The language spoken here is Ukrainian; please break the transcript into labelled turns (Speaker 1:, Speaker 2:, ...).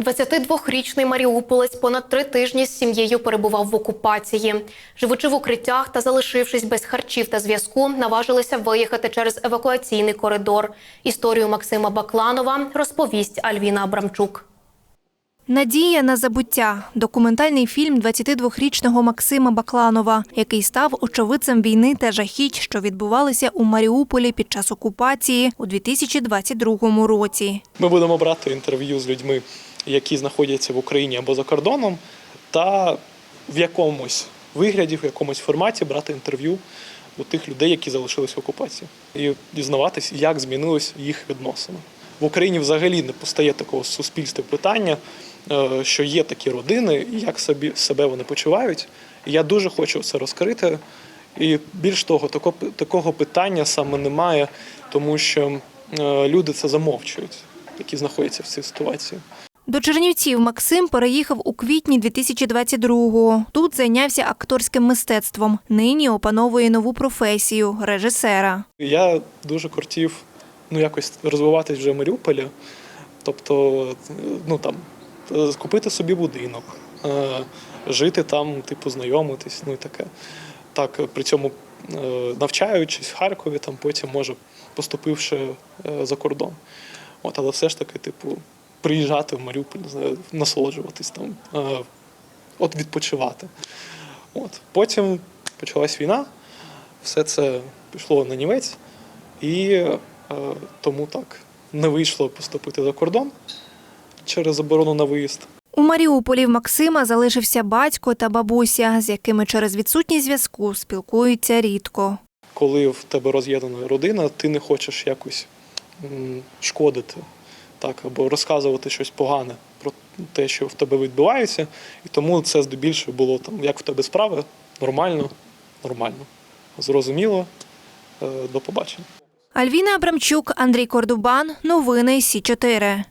Speaker 1: 22-річний маріуполець понад три тижні з сім'єю перебував в окупації. Живучи в укриттях та залишившись без харчів та зв'язку, наважилися виїхати через евакуаційний коридор. Історію Максима Бакланова розповість Альвіна Абрамчук.
Speaker 2: Надія на забуття документальний фільм 22-річного Максима Бакланова, який став очевидцем війни та жахіть, що відбувалися у Маріуполі під час окупації у 2022 році.
Speaker 3: Ми будемо брати інтерв'ю з людьми, які знаходяться в Україні або за кордоном, та в якомусь вигляді, в якомусь форматі брати інтерв'ю у тих людей, які залишились в окупації, і дізнаватись, як змінились їх відносини. В Україні взагалі не постає такого суспільства питання, е, що є такі родини, і як собі себе вони почувають. І я дуже хочу це розкрити. І більш того, тако- такого питання саме немає, тому що е, люди це замовчують, які знаходяться в цій ситуації.
Speaker 2: До Чернівців Максим переїхав у квітні 2022-го. Тут зайнявся акторським мистецтвом. Нині опановує нову професію режисера.
Speaker 3: Я дуже хотів ну, якось розвиватись вже в Маріуполі, тобто, ну там, купити собі будинок, е, жити там, типу, знайомитись, ну і таке. Так, при цьому е, навчаючись в Харкові, там потім може поступивши е, за кордон. От, але все ж таки, типу, приїжджати в Маріуполь, знаю, насолоджуватись там, е, от відпочивати. От. Потім почалась війна, все це пішло на нівець, і е, тому так не вийшло поступити за кордон через заборону на виїзд.
Speaker 2: У Маріуполі в Максима залишився батько та бабуся, з якими через відсутність зв'язку спілкуються рідко.
Speaker 3: Коли в тебе роз'єднана родина, ти не хочеш якось шкодити, так, або розказувати щось погане про те, що в тебе відбувається. І тому це здебільшого було там, як в тебе справи, нормально, нормально. Зрозуміло, Е, до побачення.
Speaker 2: Альвіна Абрамчук, Андрій Кордубан. Новини Сі 4